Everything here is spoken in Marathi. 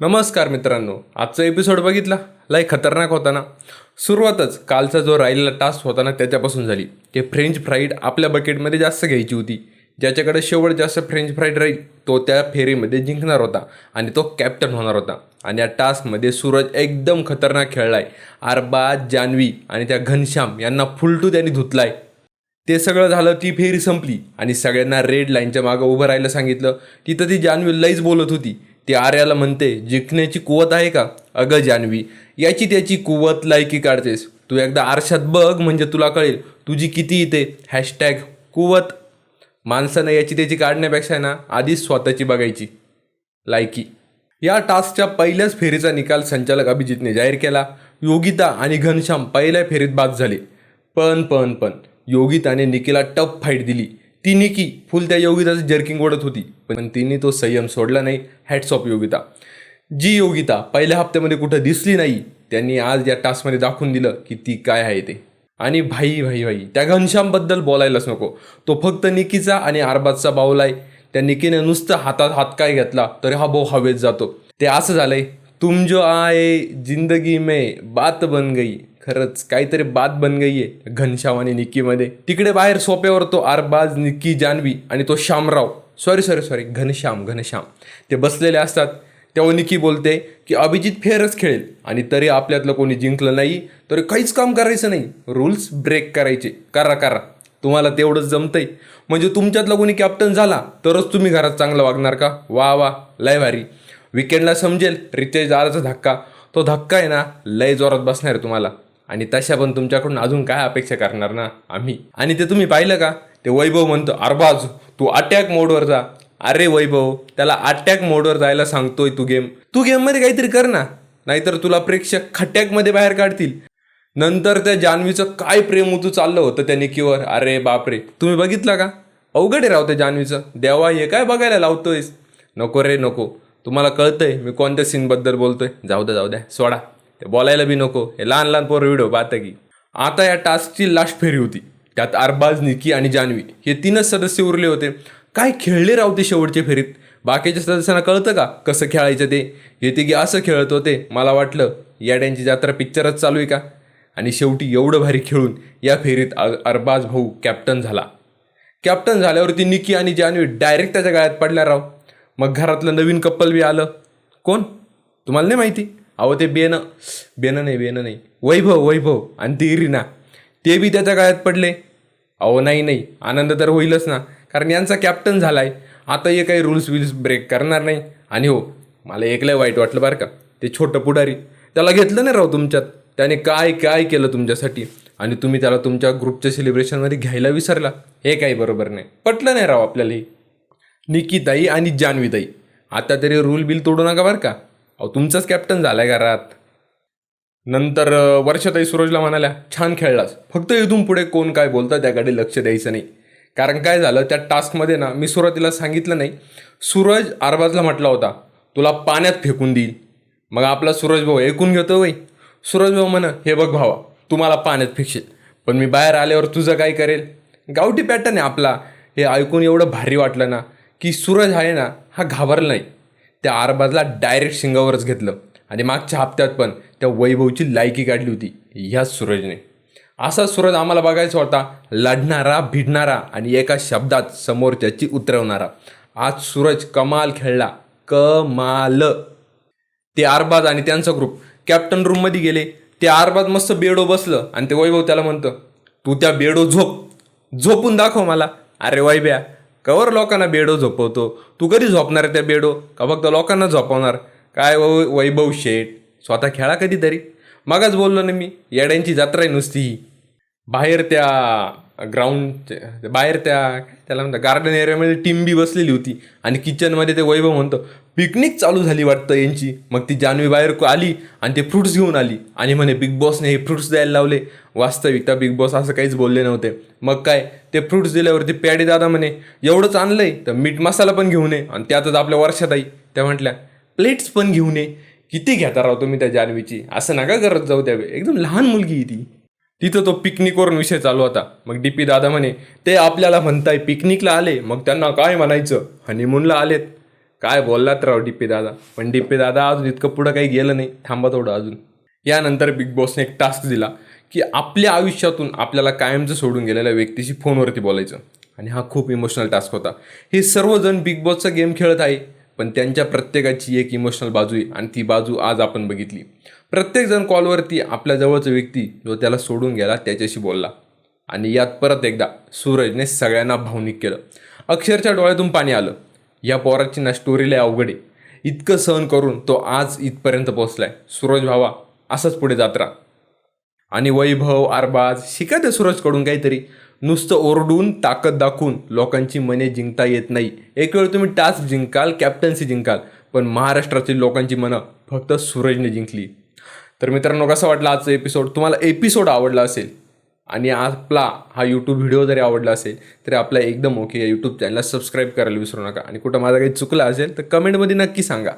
नमस्कार मित्रांनो आजचा एपिसोड बघितला? लय खतरनाक होता ना? सुरुवातच कालचा जो राहिलेला टास्क होता ना त्याच्यापासून झाली. ते फ्रेंच फ्राईड आपल्या बकेटमध्ये जास्त घ्यायची होती. ज्याच्याकडे शेवट जास्त फ्रेंच फ्राईड राहील तो त्या फेरीमध्ये जिंकणार होता आणि तो कॅप्टन होणार होता. आणि या टास्कमध्ये सूरज एकदम खतरनाक खेळलाय. अरबाज जान्हवी आणि त्या घनश्याम यांना फुलटू त्यांनी धुतलाय. ते सगळं झालं ती फेरी संपली. आणि सगळ्यांना रेड लाईनच्या मागं उभं राहायला सांगितलं. तिथं ती जान्हवी लईच बोलत होती. ती आर्याला म्हणते जिंकण्याची कुवत आहे का? अगं जान्हवी याची त्याची कुवत लायकी काढतेस. तू एकदा आरशात बघ म्हणजे तुला कळेल तुझी किती येते हॅशटॅग कुवत. माणसानं याची त्याची काढण्यापेक्षा आहे ना आधीच स्वतःची बघायची. लायकी. या टास्कच्या पहिल्याच फेरीचा निकाल संचालक अभिजितने जाहीर केला. योगिता आणि घनश्याम पहिल्या फेरीत बाद झाले. पण पण पण योगिताने निकिला टफ फाईट दिली. ती निकी फुल त्या योगिताचं जर्किंग ओढत होती पण तिने तो संयम सोडला नाही हॅट्स ऑफ योगिता. जी योगिता पहिल्या हप्त्यामध्ये कुठं दिसली नाही त्यांनी आज या टास्कमध्ये दाखवून दिलं की ती काय आहे ते. आणि भाई भाई भाई त्या घनश्यामबद्दल बोलायलाच नको. तो फक्त निकीचा आणि आरबाजचा बाऊल आहे. त्या निकीने नुसतं हातात हात काय घेतला तर हा भाऊ हवेत जातो. ते असं झालंय तुम जो आए जिंदगी में बात बन गई. खरंच काहीतरी बात बन गई आहे घनश्याम आणि निकीमध्ये. तिकडे बाहेर सोप्यावर तो आरबाज निकी जान्हवी आणि तो Shyamrao. Sorry sorry sorry Ghanshyam Ghanshyam. ते बसलेले असतात. तेव्हा निकी बोलते की अभिजित फेरच खेळेल आणि तरी आपल्यातलं कोणी जिंकलं नाही तरी काहीच काम करायचं नाही. रूल्स ब्रेक करायचे. करा करा. तुम्हाला तेवढंच जमतंय. म्हणजे तुमच्यातला कोणी कॅप्टन झाला तरच तुम्ही घरात चांगलं वागणार का? वा वा. लय भारी. विकेंडला समजेल. रितेश दादाचा धक्का. तो धक्का आहे ना लय जोरात बसणार आहे तुम्हाला. आणि तशा पण तुमच्याकडून अजून काय अपेक्षा करणार ना आम्ही? आणि ते तुम्ही पाहिलं का? ते वैभव म्हणतो अरबाज तू अटॅक मोडवर जा. अरे वैभव त्याला अटॅक मोडवर जायला सांगतोय तू गेम तू गेममध्ये काहीतरी कर ना नाहीतर तुला प्रेक्षक खट्याकमध्ये बाहेर काढतील. नंतर त्या जान्हवीचं काय प्रेम उतू चाललं होतं त्या निकीवर? अरे बापरे तुम्ही बघितलं का? अवघड आहे राव त्या जान्हवीचं. देवा हे काय बघायला लावतोयस? नको रे नको. तुम्हाला कळतंय मी कोणत्या सीनबद्दल बोलतोय. जाऊ द्या जाऊ द्या सोडा. ते बोलायला बी नको. हे लहान लहान पोरं व्हिडिओ पाहता की. आता या टास्कची लास्ट फेरी होती. त्यात अरबाज निकी आणि जान्हवी हे तीनच सदस्य उरले होते. काय खेळले राव ते शेवटच्या फेरीत? बाकीच्या सदस्यांना कळतं का कसं खेळायचं ते? हे तिघे असं खेळत होते मला वाटलं. याड्यांची जात्रा पिक्चरच चालू आहे का? आणि शेवटी एवढं भारी खेळून या फेरीत अरबाज भाऊ कॅप्टन झाला. कॅप्टन झाल्यावरती निकी आणि जान्हवी डायरेक्ट त्याच्या गाळ्यात पडल्या राव. मग घरातलं नवीन कप्पल बी आलं. कोण? तुम्हाला नाही माहिती? अहो ते बेनं बेनं नाही बेनं नाही. वैभव वैभव आणि ती इरिना. ते बी त्याच्या काळात पडले. अहो नाही नाही. आनंद तर होईलच ना. कारण यांचा कॅप्टन झालाय. आता हे काही रुल्स विल्स ब्रेक करणार नाही. आणि हो मला एकलं वाईट वाटलं बरं का. ते छोटं पुढारी. त्याला घेतलं नाही राव तुमच्यात. त्याने काय काय केलं तुमच्यासाठी? आणि तुम्ही त्याला तुमच्या ग्रुपच्या सेलिब्रेशनमध्ये घ्यायला विसरला. हे काही बरोबर नाही. पटलं नाही राव आपल्याला निकिताई आणि जान्हवीताई आता तरी रूल बिल तोडू नका बरं का. अहो तुमचाच कॅप्टन झालाय घरात. नंतर वर्षाताई सूरजला म्हणाल्या छान खेळलास. फक्त इथून पुढे कोण काय बोलतं त्याकडे लक्ष द्यायचं नाही. कारण काय झालं त्या टास्कमध्ये ना मी सुरुवातीला सांगितलं नाही. सूरज आरबाजला म्हटला होता तुला पाण्यात फेकून देईल. मग आपला सूरज भाऊ ऐकून घेतो वय. सूरज भाऊ म्हण हे बघ भावा तुम्हाला पाण्यात फेकशील. पण मी बाहेर आल्यावर तुझं काय करेल? गावठी पॅटर्न आहे आपला. हे ऐकून एवढं भारी वाटलं ना की सूरज आहे ना हा घाबरला नाही. त्या आरबाजला डायरेक्ट शिंगावरच घेतलं. आणि मागच्या हप्त्यात पण त्या वैभवची लायकी काढली होती ह्याच सूरजने. असा सूरज आम्हाला बघायचा होता लढणारा भिडणारा आणि एका शब्दात समोरच्याची उतरवणारा. आज सूरज कमाल खेळला कमाल. ते आरबाज आणि त्यांचा ग्रुप कॅप्टन रूममध्ये गेले. ते आरबाज मस्त बेडो बसलं आणि ते वैभव त्याला म्हणतं तू त्या बेडो झोप झोपून दाखव मला. अरे वैभ्या कवर लोकांना बेडो झोपवतो. तू कधी झोपणार आहे त्या बेडो? का फक्त लोकांना झोपवणार? काय वैभव शेठ? स्वतः खेळा कधीतरी. मगच बोललो ना मी येड्यांची जत्रा आहे नुसती. बाहेर त्या ग्राउंड बाहेर त्या त्याला म्हणतात गार्डन एरियामध्ये टीम बी बसलेली होती. आणि किचनमध्ये ते वैभव म्हणतो पिकनिक चालू झाली वाटतं यांची. मग ती जान्हवी बाहेर आली आणि ते फ्रुट्स घेऊन आली. आणि म्हणे बिग बॉसने हे फ्रुट्स द्यायला लावले. वास्तविकता बिग बॉस असं काहीच बोलले नव्हते. मग काय ते फ्रुट्स दिल्यावरती प्याडी दादा म्हणे एवढंच आणलंय तर मीठ मसाला पण घेऊन ये. आणि त्यातच आपल्या वर्षात आई त्या म्हटल्या प्लेट्स पण घेऊन ये. किती घेता राहतो मी त्या जान्हवीची? असं नका करत जाऊ त्या एकदम लहान मुलगी आहे ती. तिथं तो पिकनिकवरून विषय चालू होता. मग डी पी दादा म्हणे ते आपल्याला म्हणताय पिकनिकला आले. मग त्यांना काय म्हणायचं? हनीमूनला आलेत. काय बोललात राव डिप्पे दादा? पण डिप्पे दादा अजून इतकं पुढं काही गेलं नाही. थांबा थोडं अजून. यानंतर बिग बॉसने एक टास्क दिला की आपल्या आयुष्यातून आपल्याला कायमचं सोडून गेलेल्या व्यक्तीशी फोनवरती बोलायचं. आणि हा खूप इमोशनल टास्क होता. हे सर्वजण बिग बॉसचा गेम खेळत आहे पण त्यांच्या प्रत्येकाची एक इमोशनल बाजू आहे आणि ती बाजू आज आपण बघितली. प्रत्येकजण कॉलवरती आपल्या जवळचा व्यक्ती जो त्याला सोडून गेला त्याच्याशी बोलला. आणि यात परत एकदा सूरजने सगळ्यांना भावनिक केलं. अक्षरच्या डोळ्यातून पाणी आलं. या पोराची ना स्टोरी लय अवघड आहे. इतकं सहन करून तो आज इथपर्यंत पोहोचलाय. सूरज भावा असंच पुढे जात राहा. आणि वैभव अरबाज शिका त्या सूरजकडून काहीतरी. नुसतं ओरडून ताकद दाखवून लोकांची मने जिंकता येत नाही. एक वेळ तुम्ही टास्क जिंकाल कॅप्टन्सी जिंकाल पण महाराष्ट्रातील लोकांची मनं फक्त सूरजने जिंकली. तर मित्रांनो कसा वाटला आजचा एपिसोड तुम्हाला एपिसोड आवडला असेल आणि आपला हा यूट्यूब व्हिडिओ जरी आवडला असेल तरी आपला एकदम ओके या यूट्यूब चॅनलला सबस्क्राईब करायला विसरू नका. आणि कुठं माझा काही चुकलं असेल तर कमेंटमध्ये नक्की सांगा.